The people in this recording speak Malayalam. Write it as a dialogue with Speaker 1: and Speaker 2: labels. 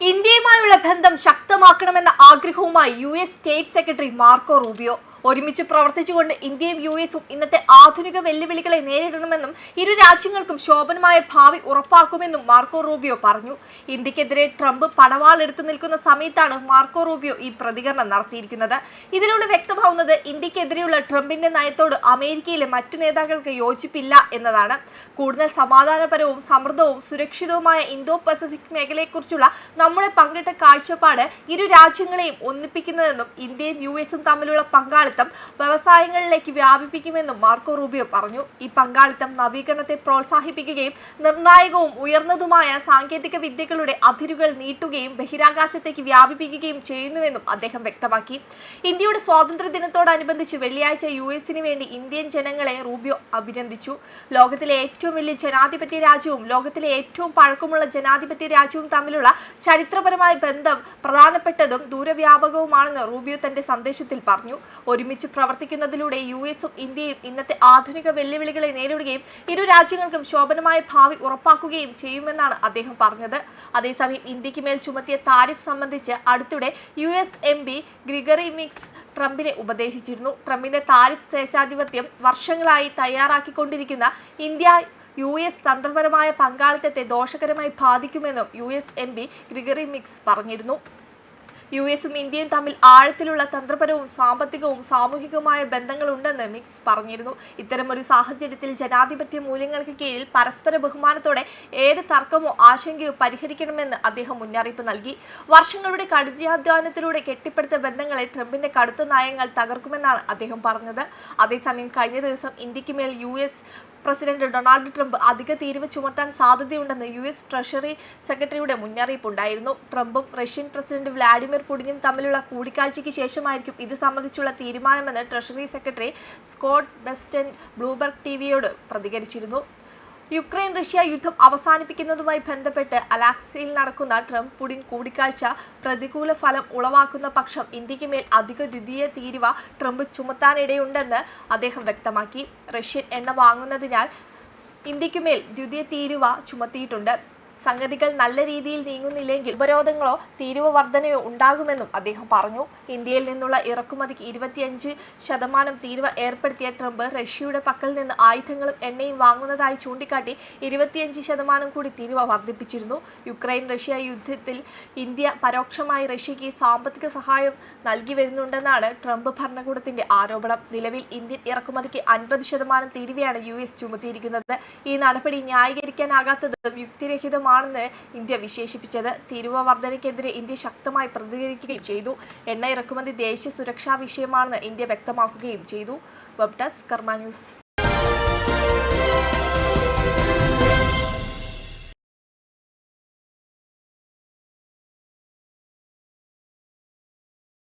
Speaker 1: ഇന്ത്യയുമായുള്ള ബന്ധം ശക്തമാക്കണമെന്ന ആഗ്രഹവുമായി U S state secretary Marco Rubio ഒരുമിച്ച് പ്രവർത്തിച്ചുകൊണ്ട് ഇന്ത്യയും യു എസും ഇന്നത്തെ ആധുനിക വെല്ലുവിളികളെ നേരിടണമെന്നും ഇരു രാജ്യങ്ങൾക്കും ശോഭനമായ ഭാവി ഉറപ്പാക്കുമെന്നും മാർക്കോ റൂബിയോ പറഞ്ഞു. ഇന്ത്യക്കെതിരെ ട്രംപ് പടവാൾ എടുത്തു നിൽക്കുന്ന സമയത്താണ് മാർക്കോ റൂബിയോ ഈ പ്രതികരണം നടത്തിയിരിക്കുന്നത്. ഇതിലൂടെ വ്യക്തമാവുന്നത് ഇന്ത്യക്കെതിരെയുള്ള ട്രംപിന്റെ നയത്തോട് അമേരിക്കയിലെ മറ്റു നേതാക്കൾക്ക് യോജിപ്പില്ല എന്നതാണ്. കൂടുതൽ സമാധാനപരവും സമൃദ്ധവും സുരക്ഷിതവുമായ ഇന്തോ പസഫിക് മേഖലയെക്കുറിച്ചുള്ള നമ്മുടെ പങ്കിട്ട കാഴ്ചപ്പാട് ഇരു രാജ്യങ്ങളെയും ഒന്നിപ്പിക്കുന്നതെന്നും ഇന്ത്യയും യു എസും തമ്മിലുള്ള പങ്കാളിത്തം വ്യവസായങ്ങളിലേക്ക് വ്യാപിപ്പിക്കുമെന്നും മാർക്കോ റൂബിയോ പറഞ്ഞു. ഈ പങ്കാളിത്തം നവീകരണത്തെ പ്രോത്സാഹിപ്പിക്കുകയും നിർണായകവും ഉയർന്നതുമായ സാങ്കേതിക വിദ്യകളുടെ അതിരുകൾ നീട്ടുകയും ബഹിരാകാശത്തേക്ക് വ്യാപിപ്പിക്കുകയും ചെയ്യുന്നുവെന്നും അദ്ദേഹം വ്യക്തമാക്കി. ഇന്ത്യയുടെ സ്വാതന്ത്ര്യ ദിനത്തോടനുബന്ധിച്ച് വെള്ളിയാഴ്ച യു എസിന് വേണ്ടി ഇന്ത്യൻ ജനങ്ങളെ റൂബിയോ അഭിനന്ദിച്ചു. ലോകത്തിലെ ഏറ്റവും വലിയ ജനാധിപത്യ രാജ്യവും ലോകത്തിലെ ഏറ്റവും പഴക്കമുള്ള ജനാധിപത്യ രാജ്യവും തമ്മിലുള്ള ചരിത്രപരമായ ബന്ധം പ്രധാനപ്പെട്ടതും ദൂരവ്യാപകവുമാണെന്ന് റൂബിയോ തന്റെ സന്ദേശത്തിൽ പറഞ്ഞു. ഒരുമിച്ച് പ്രവർത്തിക്കുന്നതിലൂടെ യു എസും ഇന്ത്യയും ഇന്നത്തെ ആധുനിക വെല്ലുവിളികളെ നേരിടുകയും ഇരു രാജ്യങ്ങൾക്കും ശോഭനമായ ഭാവി ഉറപ്പാക്കുകയും ചെയ്യുമെന്നാണ് അദ്ദേഹം പറഞ്ഞത്. അതേസമയം ഇന്ത്യയ്ക്ക് മേൽ ചുമത്തിയ താരിഫ് സംബന്ധിച്ച് അടുത്തിടെ U S M P Gregory Meeks ട്രംപിനെ ഉപദേശിച്ചിരുന്നു. ട്രംപിന്റെ താരിഫ് ദേശാധിപത്യം വർഷങ്ങളായി തയ്യാറാക്കിക്കൊണ്ടിരിക്കുന്ന ഇന്ത്യ യു എസ് തന്ത്രപരമായ പങ്കാളിത്തത്തെ ദോഷകരമായി ബാധിക്കുമെന്നും U S M P Gregory Meeks പറഞ്ഞിരുന്നു. യു എസും ഇന്ത്യയും തമ്മിൽ ആഴത്തിലുള്ള തന്ത്രപരവും സാമ്പത്തികവും സാമൂഹികവുമായ ബന്ധങ്ങളുണ്ടെന്ന് മിക്സ് പറഞ്ഞിരുന്നു. ഇത്തരമൊരു സാഹചര്യത്തിൽ ജനാധിപത്യ മൂല്യങ്ങൾക്ക് കീഴിൽ പരസ്പര ബഹുമാനത്തോടെ ഏത് തർക്കമോ ആശങ്കയോ പരിഹരിക്കണമെന്ന് അദ്ദേഹം മുന്നറിയിപ്പ് നൽകി. വർഷങ്ങളുടെ കഠിനാധ്വാനത്തിലൂടെ കെട്ടിപ്പടുത്ത ബന്ധങ്ങളെ ട്രംപിന്റെ കടുത്ത നയങ്ങൾ തകർക്കുമെന്നാണ് അദ്ദേഹം പറഞ്ഞത്. അതേസമയം കഴിഞ്ഞ ദിവസം ഇന്ത്യയ്ക്ക് മേൽ U S president Donald Trump അധിക തീരുവ ചുമത്താൻ സാധ്യതയുണ്ടെന്ന് യു എസ് ട്രഷറി സെക്രട്ടറിയുടെ മുന്നറിയിപ്പുണ്ടായിരുന്നു. ട്രംപും റഷ്യൻ പ്രസിഡന്റ് വ്ളാഡിമിർ പുടിനും തമ്മിലുള്ള കൂടിക്കാഴ്ചയ്ക്ക് ശേഷമായിരിക്കും ഇത് സംബന്ധിച്ചുള്ള തീരുമാനമെന്ന് treasury secretary Scott Bessent Bloomberg ടിവിയോട് പ്രതികരിച്ചിരുന്നു. യുക്രൈൻ റഷ്യ യുദ്ധം അവസാനിപ്പിക്കുന്നതുമായി ബന്ധപ്പെട്ട് അലാക്സയിൽ നടക്കുന്ന ട്രംപ് പുടിൻ കൂടിക്കാഴ്ച പ്രതികൂല ഫലം ഉളവാക്കുന്ന പക്ഷം ഇന്ത്യയ്ക്ക് മേൽ അധിക ദ്വിതീയ തീരുവ ട്രംപ് ചുമത്താനിടയുണ്ടെന്ന് അദ്ദേഹം വ്യക്തമാക്കി. റഷ്യൻ എണ്ണ വാങ്ങുന്നതിനാൽ ഇന്ത്യയ്ക്ക് മേൽ ദ്വിതീയ തീരുവ ചുമത്തിയിട്ടുണ്ട്. സംഗതികൾ നല്ല രീതിയിൽ നീങ്ങുന്നില്ലെങ്കിൽ ഉപരോധങ്ങളോ തീരുവ വർധനയോ ഉണ്ടാകുമെന്നും അദ്ദേഹം പറഞ്ഞു. ഇന്ത്യയിൽ നിന്നുള്ള ഇറക്കുമതിക്ക് ഇരുപത്തിയഞ്ച് ശതമാനം തീരുവ ഏർപ്പെടുത്തിയ ട്രംപ് റഷ്യയുടെ പക്കൽ നിന്ന് ആയുധങ്ങളും എണ്ണയും വാങ്ങുന്നതായി ചൂണ്ടിക്കാട്ടി ഇരുപത്തിയഞ്ച് ശതമാനം കൂടി തീരുവ വർദ്ധിപ്പിച്ചിരുന്നു യുക്രൈൻ റഷ്യ യുദ്ധത്തിൽ ഇന്ത്യ പരോക്ഷമായി റഷ്യയ്ക്ക് സാമ്പത്തിക സഹായം നൽകി വരുന്നുണ്ടെന്നാണ് ട്രംപ് ഭരണകൂടത്തിന്റെ ആരോപണം. നിലവിൽ ഇന്ത്യൻ ഇറക്കുമതിക്ക് അൻപത് ശതമാനം തീരുവയാണ് യു എസ് ചുമത്തിയിരിക്കുന്നത്. ഈ നടപടി ന്യായീകരിക്കാനാകാത്തതും യുക്തിരഹിതമാണെന്ന് ഇന്ത്യ വിശേഷിപ്പിച്ചത്. തീരുവ വർധനയ്ക്കെതിരെ ഇന്ത്യ ശക്തമായി പ്രതികരിക്കുകയും ചെയ്തു. എണ്ണ ഇറക്കുമതി ദേശീയ സുരക്ഷാ വിഷയമാണെന്ന് ഇന്ത്യ വ്യക്തമാക്കുകയും ചെയ്തു. വെബ് ഡെസ്ക് കർമ്മ ന്യൂസ്